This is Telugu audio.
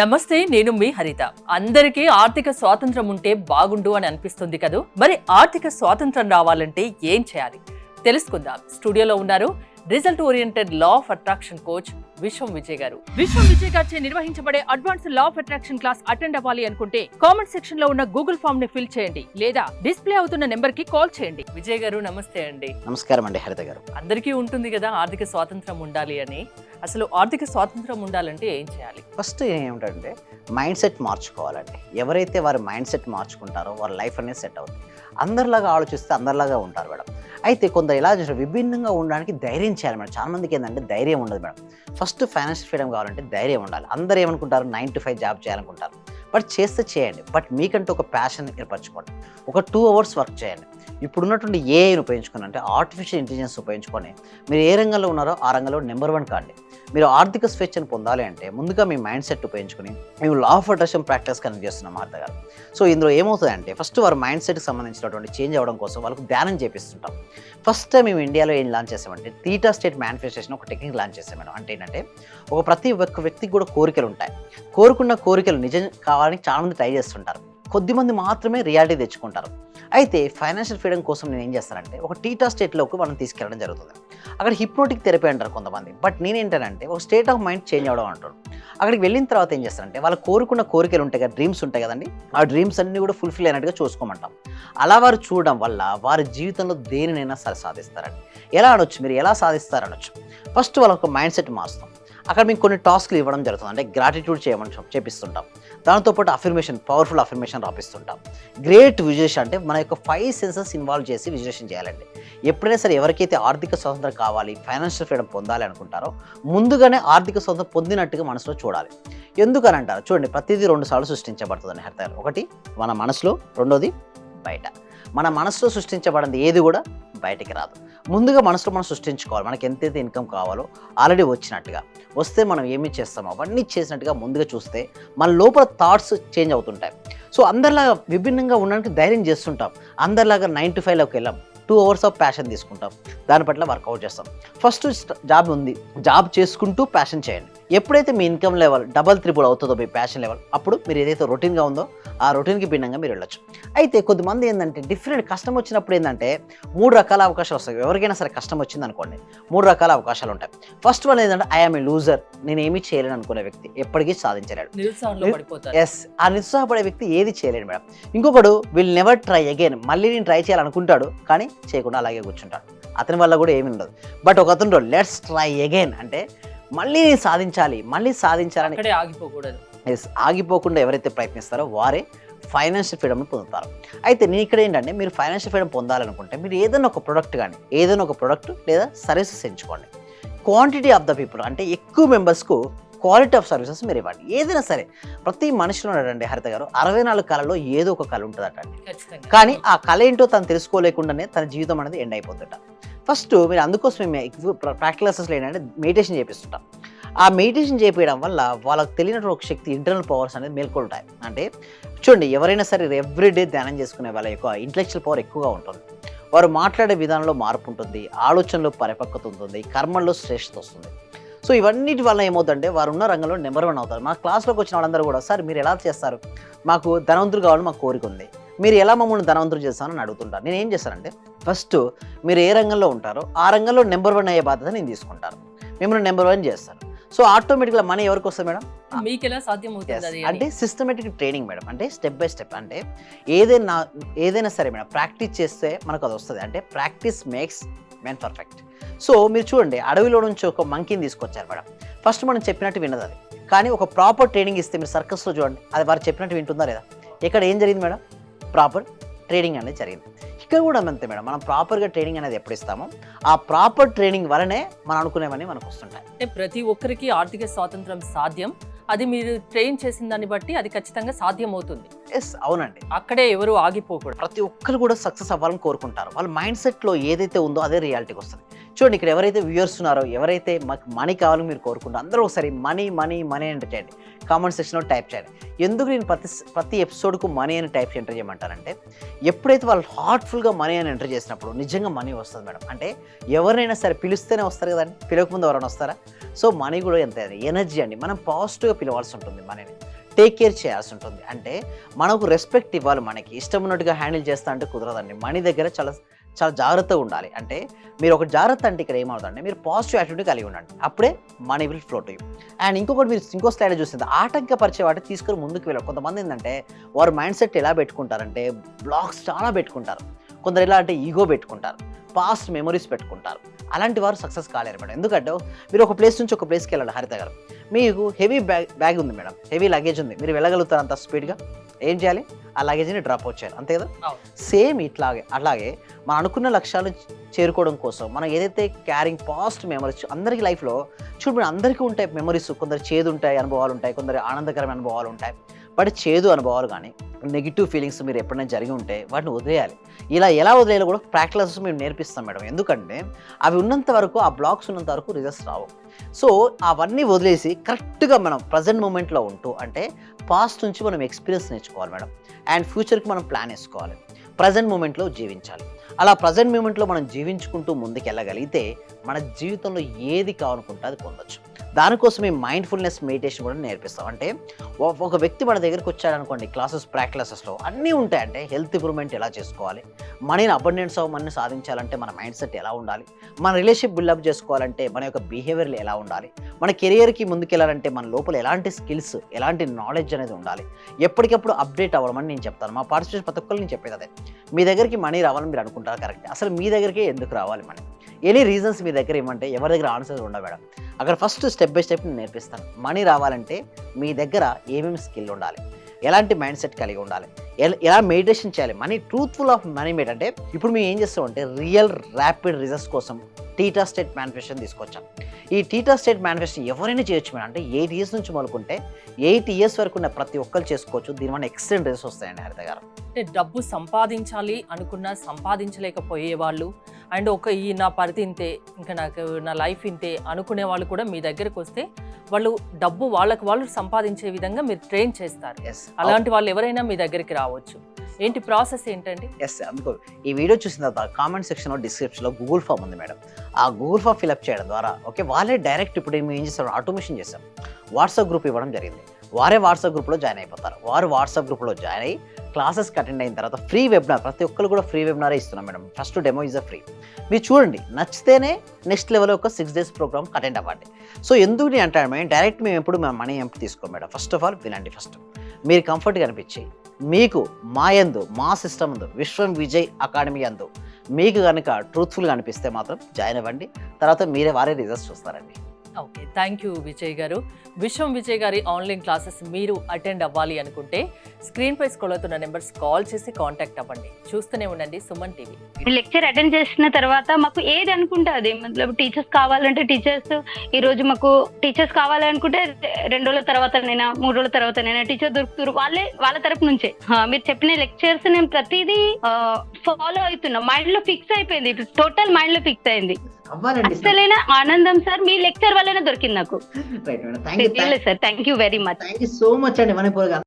నమస్తే నేను మీ హరిత. అందరికీ ఆర్థిక స్వాతంత్రం ఉంటే బాగుండు అని అనిపిస్తుంది కదూ? మరి ఆర్థిక స్వాతంత్రం రావాలంటే ఏం చేయాలి? తెలుసుకుందాం. స్టూడియోలో ఉన్నారు result oriented law of attraction coach Vishwam Vijay garu. Vishwam Vijay గారిచే నిర్వహించబడే advance law of attraction class attend అవ్వాలి అనుకుంటే కామెంట్ సెక్షన్లో ఉన్న గూగుల్ ఫామ్ని ఫిల్ చేయండి లేదా డిస్ప్లే అవుతున్న నెంబర్కి కాల్ చేయండి. విజయ్ గారు నమస్తే అండి. నమస్కారం అండి హరిత గారు. అందరికీ ఉంటుంది కదా ఆర్థిక స్వాతంత్రం ఉండాలి అని? అసలు ఆర్థిక స్వాతంత్రం ఉండాలంటే ఏం చేయాలి? ఫస్ట్ ఏమిటంటే మైండ్ సెట్ మార్చుకోవాలండి. ఎవరైతే వారి మైండ్ సెట్ మార్చుకుంటారో వారి లైఫ్ అనేది సెట్ అవుతుంది. అందరిలాగా ఆలోచిస్తే అందరిలాగా ఉంటారు మేడం. అయితే కొందరు ఎలా చేస్తారు? విభిన్నంగా ఉండడానికి ధైర్యం చేయాలి మేడం. చాలా మందికి ఏంటంటే ధైర్యం ఉండదు మేడం. ఫస్ట్ ఫైనాన్షియల్ ఫ్రీడమ్ కావాలంటే ధైర్యం ఉండాలి. అందరూ ఏమనుకుంటారు? నైన్ టు ఫైవ్ జాబ్ చేయాలనుకుంటారు. బట్ చేస్తే చేయండి. బట్ మీకంటూ ఒక ప్యాషన్ ఏర్పరచుకోండి. ఒక టూ అవర్స్ వర్క్ చేయండి. ఇప్పుడున్నటువంటి ఏఐని ఉపయోగించుకొని అంటే ఆర్టిఫిషియల్ ఇంటెలిజెన్స్ ఉపయోగించుకొని మీరు ఏ రంగంలో ఉన్నారో ఆ రంగంలో నెంబర్ వన్ కాండి. మీరు ఆర్థిక స్వేచ్ఛను పొందాలి అంటే ముందుగా మీ మైండ్ సెట్ ఉపయోగించుకొని మేము law of attraction practice connect చేస్తున్నాం మార్త గారు. సో ఇందులో ఏమవుతుందంటే ఫస్ట్ వారు మైండ్ సెట్కి సంబంధించినటువంటి చేంజ్ అవ్వడం కోసం వాళ్ళకు ధ్యానం చేపిస్తుంటాం. ఫస్ట్ టైం మేము ఇండియాలో ఏం లాంచ్ చేసామంటే థీటా స్టేట్ మేనిఫెస్టేషన్ ఒక టెక్నిక్ లాంచ్ చేసాం మేడం. అంటే ఏంటంటే ఒక ప్రతి ఒక్క వ్యక్తికి కూడా కోరికలు ఉంటాయి. కోరుకున్న కోరికలు నిజం కావాలని చాలా మంది ట్రై చేస్తుంటారు. కొద్దిమంది మాత్రమే రియాలిటీ తెచ్చుకుంటారు. అయితే ఫైనాన్షియల్ ఫ్రీడమ్ కోసం నేను ఏం చేస్తానంటే ఒక టీటా స్టేట్లోకి మనం తీసుకెళ్ళడం జరుగుతుంది. అక్కడ హిప్నోటిక్ థెరపీ అంటారు కొంతమంది. బట్ నేనేంటంటే ఒక స్టేట్ ఆఫ్ మైండ్ చేంజ్ అవ్వడం అంటారు. అక్కడికి వెళ్ళిన తర్వాత ఏం చేస్తారంటే వాళ్ళు కోరుకున్న కోరికలు ఉంటాయి కదా డ్రీమ్స్ ఉంటాయి కదండి ఆ డ్రీమ్స్ అన్నీ కూడా ఫుల్ఫిల్ అయినట్టుగా చూసుకోమంటాం. అలా వారు చూడడం వల్ల వారి జీవితంలో దేనినైనా సరే సాధిస్తారండి. ఎలా అనొచ్చు మీరు? ఎలా సాధిస్తారనొచ్చు? ఫస్ట్ వాళ్ళ ఒక మైండ్ సెట్ మారుస్తాం. అక్కడ మీకు కొన్ని టాస్క్లు ఇవ్వడం జరుగుతుంది. అంటే గ్రాటిట్యూడ్ చేయమని చేపిస్తుంటాం దాంతోపాటు అఫర్మేషన్ పవర్ఫుల్ అఫర్మేషన్ రాపిస్తుంటాం. గ్రేట్ విజులేషన్ అంటే మన యొక్క ఫైవ్ సెన్సెస్ ఇన్వాల్వ్ చేసి విజులేషన్ చేయాలండి. ఎప్పుడైనా సరే ఎవరికైతే ఆర్థిక స్వాతంత్రం కావాలి ఫైనాన్షియల్ ఫ్రీడమ్ పొందాలి అనుకుంటారో ముందుగానే ఆర్థిక స్వాతంత్రం పొందినట్టుగా మనసులో చూడాలి. ఎందుకని అంటారు చూడండి ప్రతిదీ రెండు సార్లు సృష్టించబడుతుందని హరిత ఒకటి మన మనసులో రెండోది బయట. మన మనసులో సృష్టించబడింది ఏది కూడా బయటికి రాదు. ముందుగా మనసులో మనం సృష్టించుకోవాలి. మనకి ఎంతైతే ఇన్కమ్ కావాలో ఆల్రెడీ వచ్చినట్టుగా. వస్తే మనం ఏమి చేస్తామో అవన్నీ చేసినట్టుగా ముందుగా చూస్తే మన లోపల థాట్స్ చేంజ్ అవుతుంటాయి. సో అందరిలాగా విభిన్నంగా ఉండడానికి ధైర్యం చేస్తుంటాం. అందరిలాగా నైన్ టు ఫైవ్లోకి వెళ్ళాం. టూ అవర్స్ ఆఫ్ ప్యాషన్ తీసుకుంటాం. దాని పట్ల వర్కౌట్ చేస్తాం. ఫస్ట్ జాబ్ ఉంది. జాబ్ చేసుకుంటూ ప్యాషన్ చేయండి. ఎప్పుడైతే మీ ఇన్కమ్ లెవెల్ డబల్ త్రిబుల్ అవుతుందో మీ ప్యాషన్ లెవెల్ అప్పుడు మీరు ఏదైతే రొటీన్గా ఉందో ఆ రొటీన్కి భిన్నంగా మీరు వెళ్ళొచ్చు. అయితే కొద్దిమంది ఏంటంటే డిఫరెంట్ కష్టం వచ్చినప్పుడు ఏంటంటే మూడు రకాల అవకాశాలు వస్తాయి. ఎవరికైనా సరే కష్టం వచ్చింది అనుకోండి మూడు రకాల అవకాశాలు ఉంటాయి. ఫస్ట్ వన్ ఏంటంటే ఐఎమ్ ఏ లూజర్ నేను ఏమీ చేయలేను అనుకునే వ్యక్తి ఎప్పటికీ సాధించలేడు. ఎస్ ఆ నిరుత్సాహపడే వ్యక్తి ఏది చేయలేడు మేడం. ఇంకొకడు విల్ నెవర్ ట్రై అగైన్ మళ్ళీ నేను ట్రై చేయాలనుకుంటాడు కానీ చేయకుండా అలాగే కూర్చుంటాడు. అతని వల్ల కూడా ఏమి ఉండదు. బట్ ఒక అతను లెట్స్ ట్రై అగైన్ అంటే మళ్ళీ సాధించాలి మళ్ళీ సాధించాలని ఆగిపోకూడదు. ఎస్ ఆగిపోకుండా ఎవరైతే ప్రయత్నిస్తారో వారే ఫైనాన్షియల్ ఫ్రీడమ్ని పొందుతారు. అయితే నేను ఇక్కడ ఏంటంటే మీరు ఫైనాన్షియల్ ఫ్రీడమ్ పొందాలనుకుంటే మీరు ఏదైనా ఒక ప్రొడక్ట్ కానీ ఏదైనా ఒక ప్రొడక్ట్ లేదా సర్వీసెస్ ఎంచుకోండి. క్వాంటిటీ ఆఫ్ ద పీపుల్ అంటే ఎక్కువ మెంబర్స్కు క్వాలిటీ ఆఫ్ సర్వీసెస్ మీరు ఇవ్వండి. ఏదైనా సరే ప్రతి మనిషిలో ఉన్నాడండి హరిత గారు అరవై నాలుగు కళలో ఏదో ఒక కళ ఉంటుందట కానీ ఆ కళ ఏంటో తను తెలుసుకోలేకుండానే తన జీవితం అనేది ఎండ్ అయిపోతుంట ఫస్ట్ మీరు అందుకోసం మేము ప్రాక్టికల్ క్లాసెస్లో ఏంటంటే మెడిటేషన్ చేపిస్తుంటాం. ఆ మెడిటేషన్ చేయడం వల్ల వాళ్ళకి తెలియనటువంటి ఒక శక్తి ఇంటర్నల్ పవర్స్ అనేది మేల్కొంటాయి. అంటే చూడండి ఎవరైనా సరే ఎవ్రీడే ధ్యానం చేసుకునే వాళ్ళ యొక్క ఇంటలెక్చువల్ పవర్ ఎక్కువగా ఉంటుంది. వారు మాట్లాడే విధానంలో మార్పు ఉంటుంది ఆలోచనలో పరిపక్వత ఉంటుంది కర్మల్లో శ్రేష్ఠత వస్తుంది. సో ఇవన్నిటి వల్ల ఏమవుతుందంటే వారు ఉన్న రంగంలో నెంబర్ వన్ అవుతారు. మా క్లాస్లోకి వచ్చిన వాళ్ళందరూ కూడా సార్ మీరు ఎలా చేస్తారు? మాకు ధనవంతులు కావాలని మాకు కోరిక ఉంది. మీరు ఎలా మమ్మల్ని ధనవంతులు చేస్తానని అడుగుతుంటారు నేను ఏం చేస్తానంటే ఫస్ట్ మీరు ఏ రంగంలో ఉంటారో ఆ రంగంలో నెంబర్ వన్ అయ్యే బాధ్యత నేను తీసుకుంటాను. మిమ్మల్ని నెంబర్ వన్ చేస్తాను సో ఆటోమేటిక్గా మనీ ఎవరికి వస్తుంది మేడం? మీకు ఎలా సాధ్యం. అవుతుంది అంటే సిస్టమేటిక్ ట్రైనింగ్ మేడం. అంటే స్టెప్ బై స్టెప్ అంటే ఏదైనా ఏదైనా సరే మేడం ప్రాక్టీస్ చేస్తే మనకు అది వస్తుంది. అంటే practice makes men perfect so మీరు చూడండి అడవిలో నుంచి ఒక మంకీని తీసుకొచ్చారు మేడం. ఫస్ట్ మనం చెప్పినట్టు వినదు అది. కానీ ఒక ప్రాపర్ ట్రైనింగ్ ఇస్తే మీరు సర్కస్లో చూడండి అది వారు చెప్పినట్టు వింటుందా లేదా? ఇక్కడ ఏం జరిగింది మేడం? ప్రాపర్ ట్రైనింగ్ అనేది జరిగింది. ఇక్కడ కూడా అంతే మేడం మనం ప్రాపర్గా ట్రైనింగ్ అనేది ఎప్పుడు ఇస్తామో ఆ ప్రాపర్ ట్రైనింగ్ వలనే మనం అనుకునేవన్నీ మనకు వస్తుంటాయి. అంటే ప్రతి ఒక్కరికి ఆర్థిక స్వాతంత్రం సాధ్యం అది మీరు ట్రైన్ చేసిన దాన్ని బట్టి అది ఖచ్చితంగా సాధ్యం అవుతుంది ఎస్ అవునండి. అక్కడే ఎవరు ఆగిపోకూడదు. ప్రతి ఒక్కరు కూడా సక్సెస్ అవ్వాలని కోరుకుంటారు. వాళ్ళ మైండ్ సెట్లో ఏదైతే ఉందో అదే రియాలిటీకి వస్తుంది. చూడండి ఇక్కడ ఎవరైతే వ్యూయర్స్ ఉన్నారో ఎవరైతే మాకు మనీ కావాలని మీరు కోరుకుంటారో అందరూ ఒకసారి మనీ మనీ మనీ అని చేయండి. కామెంట్ సెక్షన్లో టైప్ చేయండి. ఎందుకు నేను ప్రతి ప్రతి ఎపిసోడ్కు మనీ అని టైప్ ఎంటర్ చేయమంటారంటే ఎప్పుడైతే వాళ్ళు హార్ట్ఫుల్గా మనీ అని ఎంటర్ చేసినప్పుడు నిజంగా మనీ వస్తుంది మేడం. అంటే ఎవరినైనా సరే పిలిస్తేనే వస్తారు కదండి. పిలవకముందు ఎవరైనా వస్తారా? సో మనీ కూడా ఎంత ఎనర్జీ అండి. మనం పాజిటివ్గా పిలవాల్సి ఉంటుంది మనీని టేక్ కేర్ చేయాల్సి ఉంటుంది. అంటే మనకు రెస్పెక్ట్ ఇవ్వాలి మనకి. ఇష్టం ఉన్నట్టుగా హ్యాండిల్ చేస్తా అంటే కుదరదండి. మనీ దగ్గర చాలా చాలా జాగ్రత్తగా ఉండాలి. అంటే మీరు ఒక జాగ్రత్త అంటే ఇక్కడ ఏమవుతుందంటే మీరు పాజిటివ్ యాటిట్యూడ్ కలిగి ఉండండి. అప్పుడే మనీ విల్ ఫ్లోట్ అండ్ ఇంకొకటి మీరు ఇంకో స్లైడ్ చూస్తుంది ఆటంకపరిచే వాటి తీసుకుని ముందుకు వెళ్ళారు కొంతమంది ఏంటంటే వారు మైండ్ సెట్ ఎలా పెట్టుకుంటారంటే బ్లాగ్స్ చాలా పెట్టుకుంటారు. కొందరు ఎలా అంటే ఈగో పెట్టుకుంటారు. పాస్ట్ మెమరీస్ పెట్టుకుంటారు. అలాంటి వారు సక్సెస్ కాలేరు మేడం. ఎందుకంటే మీరు ఒక ప్లేస్ నుంచి ఒక ప్లేస్కి వెళ్ళాలి హరిత గారు. మీకు హెవీ బ్యాగ్ బ్యాగ్ ఉంది మేడం. హెవీ లగేజ్ ఉంది. మీరు వెళ్ళగలుగుతారు అంత స్పీడ్గా ఏం చేయాలి? ఆ లగేజ్ని డ్రాప్ అవుట్ చేయాలి. అంతే కదా. సేమ్ ఇట్లాగే అలాగే మనం అనుకున్న లక్ష్యాలను చేరుకోవడం కోసం మనం ఏదైతే క్యారింగ్ పాస్ట్ మెమరీస్ అందరికీ లైఫ్లో చూడు మేడం అందరికీ ఉంటాయి మెమరీస్ కొందరు చేదు ఉంటాయి అనుభవాలు ఉంటాయి కొందరు ఆనందకరమైన అనుభవాలు ఉంటాయి. బట్ చేదు అనుభవాలు కానీ నెగిటివ్ ఫీలింగ్స్ మీరు ఎప్పుడైనా జరిగి ఉంటే వాటిని వదిలేయాలి. ఇలా ఎలా వదిలేయాలో కూడా ప్రాక్టీస్ మేము నేర్పిస్తాం మేడం. ఎందుకంటే అవి ఉన్నంత వరకు ఆ బ్లాక్స్ ఉన్నంత వరకు రిజల్ట్స్ రావు. సో అవన్నీ వదిలేసి కరెక్ట్గా మనం ప్రజెంట్ మూమెంట్లో ఉంటూ అంటే పాస్ట్ నుంచి మనం ఎక్స్పీరియన్స్ నేర్చుకోవాలి మేడం. అండ్ ఫ్యూచర్కి మనం ప్లాన్ వేసుకోవాలి. ప్రజెంట్ మూమెంట్లో జీవించాలి. అలా ప్రజెంట్ మూమెంట్లో మనం జీవించుకుంటూ ముందుకెళ్ళగలిగితే మన జీవితంలో ఏది కావాలనుకుంటే అది పొందొచ్చు. దానికోసం ఈ మైండ్ఫుల్నెస్ మెడిటేషన్ కూడా నేర్పిస్తాం. అంటే ఒ- ఒక వ్యక్తి మన దగ్గరికి వచ్చాడనుకోండి క్లాసెస్ ప్రాక్టీసెస్లో అన్నీ ఉంటాయి అంటే హెల్త్ ఇంప్రూవ్మెంట్ ఎలా చేసుకోవాలి? మనీని అబండెన్స్ ఆఫ్ మనీ సాధించాలంటే మన మైండ్ సెట్ ఎలా ఉండాలి? మన రిలేషన్షిప్ బిల్డప్ చేసుకోవాలంటే మన యొక్క బిహేవియర్లు ఎలా ఉండాలి? మన కెరియర్కి ముందుకెళ్ళాలంటే మన లోపల ఎలాంటి స్కిల్స్ ఎలాంటి నాలెడ్జ్ అనేది ఉండాలి? ఎప్పటికప్పుడు అప్డేట్ అవ్వడం అని నేను చెప్తాను. మా పార్టిసిపేషన్ ప్రతి ఒక్కరు నేను చెప్పేది అదే. మీ దగ్గరికి మనీ రావాలని మీరు అనుకుంటారు కరెక్ట్. అసలు మీ దగ్గరికి ఎందుకు రావాలి మనీ ఎనీ రీజన్స్ మీ దగ్గర ఏమంటే ఎవరి దగ్గర ఆన్సర్స్ ఉండవు మేడం. అక్కడ ఫస్ట్ స్టెప్ బై స్టెప్ నేను నేర్పిస్తాను. మనీ రావాలంటే మీ దగ్గర ఏమేమి స్కిల్ ఉండాలి? ఎలాంటి మైండ్ సెట్ కలిగి ఉండాలి? ఎలా మెడిటేషన్ చేయాలి? Money truthful of money made అంటే ఇప్పుడు మేము ఏం చేస్తామంటే రియల్ ర్యాపిడ్ రిజల్ట్స్ కోసం టీటా స్టేట్ మేనిఫెస్టేషన్ తీసుకొచ్చాం. ఈ టీటా స్టేట్ మేనిఫెస్టేషన్ ఎవరైనా చేయొచ్చు మేడం. అంటే ఎయిట్ ఇయర్స్ నుంచి మొదలుకుంటే ఎయిట్ ఇయర్స్ వరకు ఉన్న ప్రతి ఒక్కరు చేసుకోవచ్చు. దీనివల్ల ఎక్సలెంట్ రిజల్ట్స్ వస్తాయండి హరిత గారు. అంటే డబ్బు సంపాదించాలి అనుకున్నా సంపాదించలేకపోయే వాళ్ళు అండ్ ఒక ఈ నా పరిధి ఇంతే ఇంకా నాకు నా లైఫ్ ఇంతే అనుకునే వాళ్ళు కూడా మీ దగ్గరకు వస్తే వాళ్ళు డబ్బు వాళ్ళకి వాళ్ళు సంపాదించే విధంగా మీరు ట్రైన్ చేస్తారు. అలాంటి వాళ్ళు ఎవరైనా మీ దగ్గరికి రావచ్చు. ఏంటి ప్రాసెస్ ఏంటండి? ఎస్ అందుకో ఈ వీడియో చూసిన తర్వాత కామెంట్ సెక్షన్లో డిస్క్రిప్షన్లో గూగుల్ ఫామ్ ఉంది మేడం ఆ గూగుల్ ఫామ్ ఫిల్అప్ చేయడం ద్వారా ఓకే వాళ్ళే డైరెక్ట్ ఇప్పుడు మేము ఏం చేస్తాం? ఆటోమేషన్ చేస్తాం. వాట్సాప్ గ్రూప్ ఇవ్వడం జరిగింది. వారే వాట్సాప్ గ్రూప్లో జాయిన్ అయిపోతారు. వారు వాట్సాప్ గ్రూప్లో జాయిన్ అయ్యి క్లాసెస్కి అటెండ్ అయిన తర్వాత ఫ్రీ వెబినార్ ప్రతి ఒక్కరు కూడా ఫ్రీ వెబినారే ఇస్తున్నాం madam first demo is a free మీరు చూడండి నచ్చితేనే నెక్స్ట్ లెవెల్ ఒక సిక్స్ డేస్ ప్రోగ్రామ్ అటెండ్ అవ్వండి. సో ఎందుకు నేను అంటాను మేడం డైరెక్ట్ మేము ఎప్పుడు మా మనీ ఎంపీ తీసుకోం మేడం ఫస్ట్ ఆఫ్ ఆల్ వినండి ఫస్ట్ మీరు కంఫర్ట్గా అనిపించి మీకు మా యందు మా సిస్టమ్ అందు విశ్వం విజయ్ అకాడమీ అందు మీకు కనుక ట్రూత్ఫుల్గా అనిపిస్తే మాత్రం జాయిన్ అవ్వండి. తర్వాత మీరే వారే రిజల్ట్స్ చూస్తారండి. Okay thank you Vijay garu. Vishwam Vijay గారి ఆన్లైన్ క్లాసెస్ మీరు అటెండ్ అవ్వాలి అనుకుంటే స్క్రీన్ పై స్క్రోల్ అవుతున్న నెంబర్స్ కాల్ చేసి కాంటాక్ట్ అవ్వండి. చూస్తూనే ఉండండి సుమన్ టీవీ. లెక్చర్ అటెండ్ చేసిన తర్వాత మాకు ఏది అనుకుంటే అది. మతలబ్ టీచర్స్ కావాలంటే టీచర్స్ ఈ రోజు మాకు టీచర్స్ కావాలనుకుంటే రెండు రోజుల తర్వాతనైనా మూడు రోజుల తర్వాతనైనా టీచర్ దొరుకుతారు. వాళ్ళే వాళ్ళ తరపు నుంచే. మీరు చెప్పిన లెక్చర్స్ నేను ప్రతిదీ ఫాలో అవుతున్నా. మైండ్లో ఫిక్స్ అయిపోయింది. టోటల్ మైండ్లో ఫిక్స్ అయింది. అసలైన ఆనందం సార్ మీ లెక్చర్ వల్లనే దొరికింది నాకు. Thank you sir thank you very much thank you so much అండి మనపూర్గా